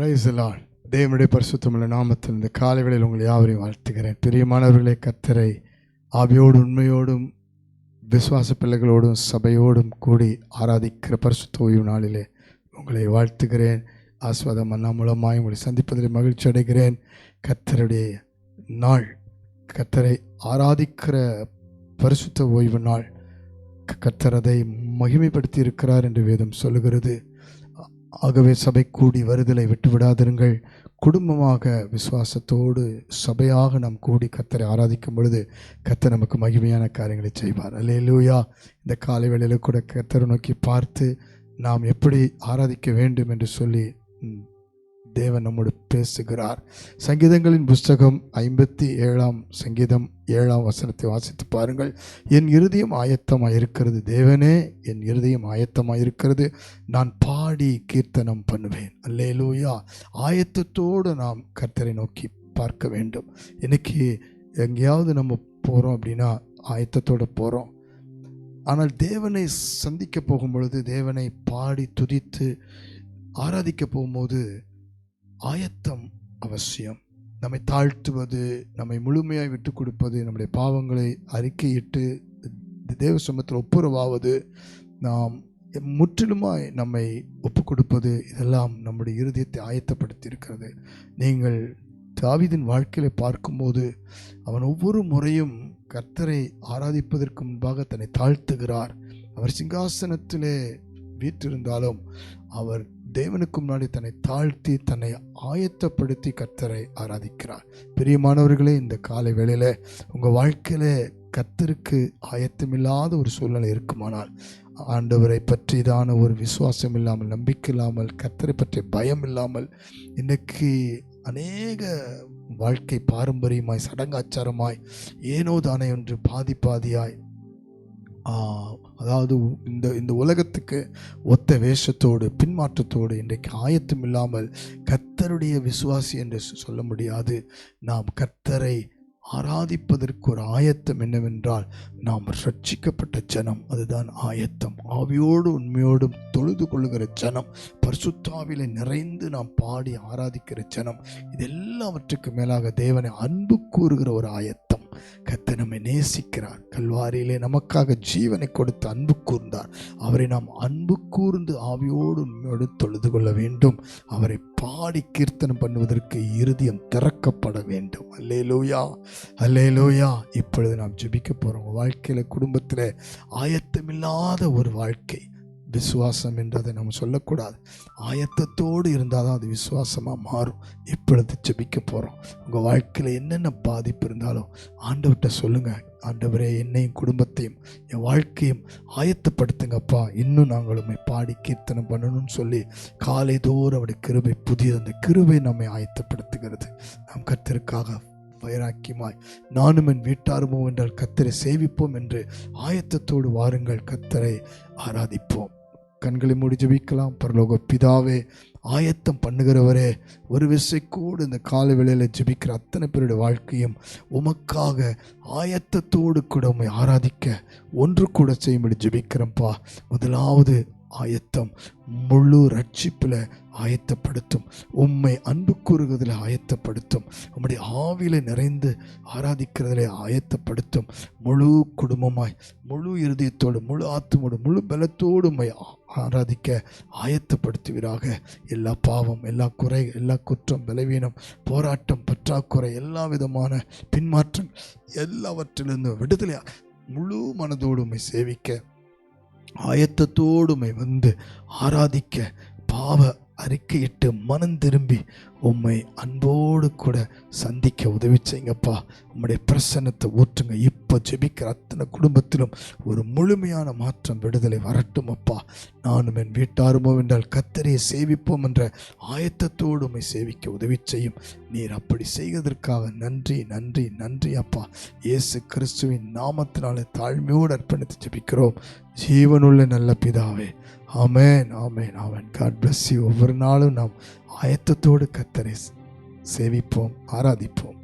Price Lord தேவனுடைய பரிசுத்தமுள்ள நாமத்தில் இந்த காலை வேளையில் உங்களை யாவரையும் வாழ்த்துகிறேன். பிரியமானவர்களே கத்தரை ஆவியோடு உண்மையோடும் விசுவாச பிள்ளைகளோடும் சபையோடும் கூடி ஆராதிக்கிற பரிசுத்த ஓய்வு நாளிலே உங்களை வாழ்த்துகிறேன். ஆஸ்வாதம் அண்ணா மூலமாக உங்களை சந்திப்பதில் மகிழ்ச்சி அடைகிறேன். கத்தருடைய நாள் கத்தரை ஆராதிக்கிற பரிசுத்த ஓய்வு நாள் கத்தரதை மகிமைப்படுத்தி இருக்கிறார் என்று வேதம் சொல்லுகிறது. ஆகவே சபை கூடி வருதலை விட்டு விடாதிருங்கள். குடும்பமாக விசுவாசத்தோடு சபையாக நாம் கூடி கத்தரை ஆராதிக்கும் பொழுது கத்தர் நமக்கு மகிமையான காரியங்களை செய்வார். அல்லேலூயா. இந்த காலை வேளையில் கூட கத்தரை நோக்கி பார்த்து நாம் எப்படி ஆராதிக்க வேண்டும் என்று சொல்லி தேவன் நம்மோடு பேசுகிறார். சங்கீதங்களின் புஸ்தகம் ஐம்பத்தி ஏழாம் சங்கீதம் ஏழாம் வசனத்தை வாசித்து பாருங்கள். என் இருதயம் ஆயத்தமாக இருக்கிறது தேவனே என் இருதயம் ஆயத்தமாக இருக்கிறது. நான் பாடி கீர்த்தனம் பண்ணுவேன். அல்லேலூயா. ஆயத்தத்தோடு நாம் கர்த்தரை நோக்கி பார்க்க வேண்டும். இன்னைக்கு எங்கேயாவது நம்ம போகிறோம் அப்படின்னா ஆயத்தத்தோடு போகிறோம் ஆனால் தேவனை சந்திக்க போகும் பொழுது தேவனை பாடி துதித்து ஆராதிக்க போகும்போது ஆயத்தம் அவசியம். நம்மை தாழ்த்துவது நம்மை முழுமையாக விட்டு கொடுப்பது நம்முடைய பாவங்களை அறிக்கையிட்டு தேவ சமத்தில் ஒப்புரவாவது நாம் முற்றிலுமாய் நம்மை ஒப்பு கொடுப்பது இதெல்லாம் நம்முடைய இருதயத்தை ஆயத்தப்படுத்தி இருக்கிறது நீங்கள் தாவிதின் வாழ்க்கையில பார்க்கும்போது அவன் ஒவ்வொரு முறையும் கர்த்தரை ஆராதிப்பதற்கு முன்பாக தன்னை தாழ்த்துகிறார். அவர் சிங்காசனத்திலே வீற்றிருந்தாலும் அவர் தேவனுக்கு முன்னாடி தன்னை தாழ்த்தி தன்னை ஆயத்தப்படுத்தி கர்த்தரை ஆராதிக்கிறார். பிரியமானவர்களே இந்த காலை வேளையில் உங்கள் வாழ்க்கையில் கத்தருக்கு ஆயத்தமில்லாத ஒரு சூழ்நிலை இருக்குமானால் ஆண்டவரை பற்றிதான ஒரு விசுவாசம் இல்லாமல் நம்பிக்கை இல்லாமல் கத்தரை பற்றிய பயம் இல்லாமல் இன்னைக்கு அநேக வாழ்க்கை பாரம்பரியமாய் சடங்காச்சாரமாய் ஏனோ தானே என்று பாதி பாதியாய் அதாவது இந்த இந்த உலகத்துக்கு ஒத்த வேஷத்தோடு பின்மாற்றத்தோடு இன்றைக்கு ஆயத்தம் இல்லாமல் கர்த்தருடைய விசுவாசி என்று சொல்ல முடியாது. நாம் கர்த்தரை ஆராதிப்பதற்கு ஒரு ஆயத்தம் என்னவென்றால் நாம் ரட்சிக்கப்பட்ட ஜனம். அதுதான் ஆயத்தம். ஆவியோடு உண்மையோடும் தொழுது கொள்ளுகிற ஜனம். பரிசுத்தாவிலே நிறைந்து நாம் பாடி ஆராதிக்கிற ஜனம். இது எல்லாவற்றுக்கு மேலாக தேவனை அன்பு கூறுகிற ஒரு ஆயத்தம். கர்த்தர் நம்மை நேசிக்கிறார். கல்வாரியிலே நமக்காக ஜீவனை கொடுத்து அன்பு கூர்ந்தார். அவரை நாம் அன்பு கூர்ந்து ஆவியோடு உண்மையோடு தொழுது கொள்ள வேண்டும். அவரை பாடி கீர்த்தனம் பண்ணுவதற்கு இருதயம் திறக்கப்பட வேண்டும். அல்லே லூயா அல்லே லூயா இப்பொழுது நாம் ஜெபிக்க போகிறோம் வாழ்க்கையில் குடும்பத்தில் ஆயத்தமில்லாத ஒரு வாழ்க்கை. விசுவாசம் என்று அதை நம்ம சொல்லக்கூடாது. ஆயத்தத்தோடு இருந்தால் தான் அது விசுவாசமாக மாறும். இப்பொழுது ஜெபிக்க போகிறோம் உங்கள் வாழ்க்கையில் என்னென்ன பாதிப்பு இருந்தாலும் ஆண்டவர்கிட்ட சொல்லுங்கள் ஆண்டவரே என்னையும் குடும்பத்தையும் என் வாழ்க்கையும் ஆயத்தப்படுத்துங்கப்பா. இன்னும் நாங்கள் உண்மை பாடி கீர்த்தனம் பண்ணணும்னு சொல்லி காலை தோறும் அவருடைய கிருபை புதியது அந்த கிருபை நம்மை ஆயத்தப்படுத்துகிறது. நாம் கத்திற்காக வைராக்கியமாய் நானும் என் வீட்டாருமோ என்றால் கத்தரை சேவிப்போம் என்று ஆயத்தத்தோடு வாருங்கள். கத்தரை ஆராதிப்போம். கண்களை மூடி ஜெபிக்கலாம். பரலோக பிதாவே ஆயத்தம் பண்ணுகிறவரே ஒரு விசை கூட இந்த கால வேளையில் ஜெபிக்கிற அத்தனை பேருடைய வாழ்க்கையும் உமக்காக ஆயத்தத்தோடு கூட உண்மை ஆராதிக்க ஒன்று கூட செய்யும்படி ஜெபிக்கிறேன்ப்பா முதலாவது ஆயத்தம் முழு ரட்சிப்பில் ஆயத்தப்படுத்தும். உம்மை அன்பு கூறுகிறதுல ஆயத்தப்படுத்தும். உம்முடைய ஆவியில் நிறைந்து ஆராதிக்கிறதுல ஆயத்தப்படுத்தும். முழு குடும்பமாய் முழு இருதயத்தோடு முழு ஆத்துமோடு முழு பலத்தோடு உம்மை ஆராதிக்க ஆயத்தப்படுத்துவீராக. எல்லா பாவம் எல்லா குறை எல்லா குற்றம் பலவீனம் போராட்டம் பற்றாக்குறை எல்லா விதமான பின்மாற்றம் எல்லாவற்றிலிருந்து விடுதலையாக முழு மனதோடு உம்மை சேவிக்க ஆயத்தத்தோடுமை வந்து ஆராதிக்க பாவ அறிக்கையிட்டு மனம் திரும்பி உம்மை அன்போடு கூட சந்திக்க உதவி செய்யுங்கப்பா. உம்முடைய பிரசன்னத்தை ஊற்றுங்க. இப்போ ஜெபிக்கிற அத்தனை குடும்பத்திலும் ஒரு முழுமையான மாற்றம் விடுதலை வரட்டும் அப்பா நானும் என் வீட்டாருமோ என்றால் கத்தரையை சேவிப்போம் என்ற ஆயத்தத்தோடு உம்மை சேவிக்க உதவி செய்யும். நீர் அப்படி செய்வதற்காக நன்றி நன்றி நன்றி அப்பா இயேசு கிறிஸ்துவின் நாமத்தினாலே தாழ்மையோடு அர்ப்பணித்து ஜெபிக்கிறோம். ஜீவனுள்ள நல்ல பிதாவே. ஆமேன் ஆமேன் ஆமேன். காட் பிளஸ் யூ ஒவ்வொரு நாளும் நாம் ஆயத்தத்தோடு கத்தரை சேவிப்போம் ஆராதிப்போம்.